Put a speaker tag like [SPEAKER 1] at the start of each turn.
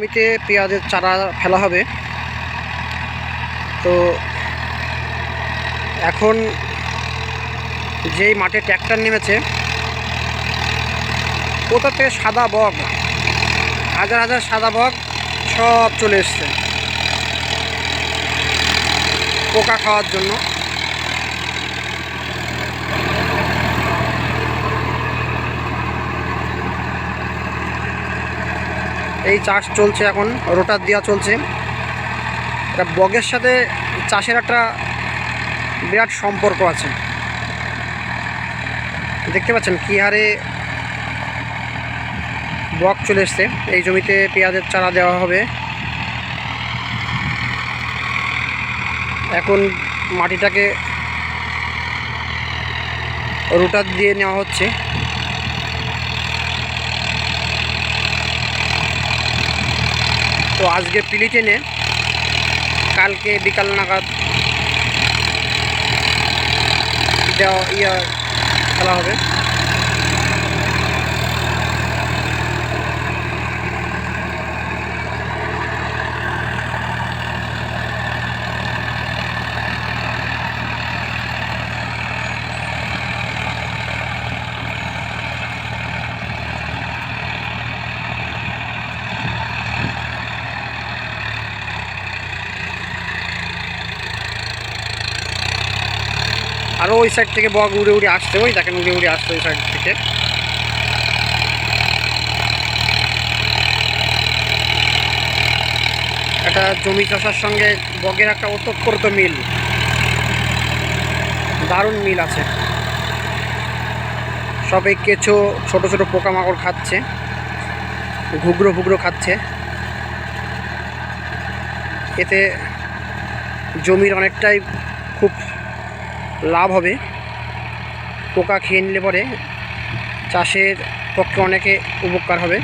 [SPEAKER 1] জমিতে পেঁয়াজের চারা ফেলা হবে। তো এখন যেই মাঠে ট্র্যাক্টর নেমেছে থেকে সাদা বক, হাজার হাজার সাদা বক সব চলে এসছে। পোকা খাওয়ার জন্য। এই চাষ চলছে এখন, রোটার দেওয়া চলছে। এটা বগের সাথে চাষের একটা বিরাট সম্পর্ক আছে। দেখতে পাচ্ছেন কী হারে বক চলে এসছে। এই জমিতে পেঁয়াজের চারা দেওয়া হবে। এখন মাটিটাকে রোটার দিয়ে নেওয়া হচ্ছে। তো আজকে পিলি টেনে কালকে বিকাল নাগাদ দেওয়া ইয়া খেলা হবে। আরও ওই সাইড থেকে বক উড়ে উড়ে আসছে, ওই দেখেন উড়ে উড়ে আসছে ওই সাইড থেকে। একটা জমি চাষার সঙ্গে বগের একটা ওতপ্রোত মিল। দারুণ মিল আছে। সবে কেঁচো ছোট ছোট পোকামাকড় খাচ্ছে ঘুগরো ফুগরো খাচ্ছে। এতে জমির অনেকটাই খুব লাভ হবে। পোকা খেয়ে নিলে পরে চাষের পক্ষে অনেকে উপকার হবে।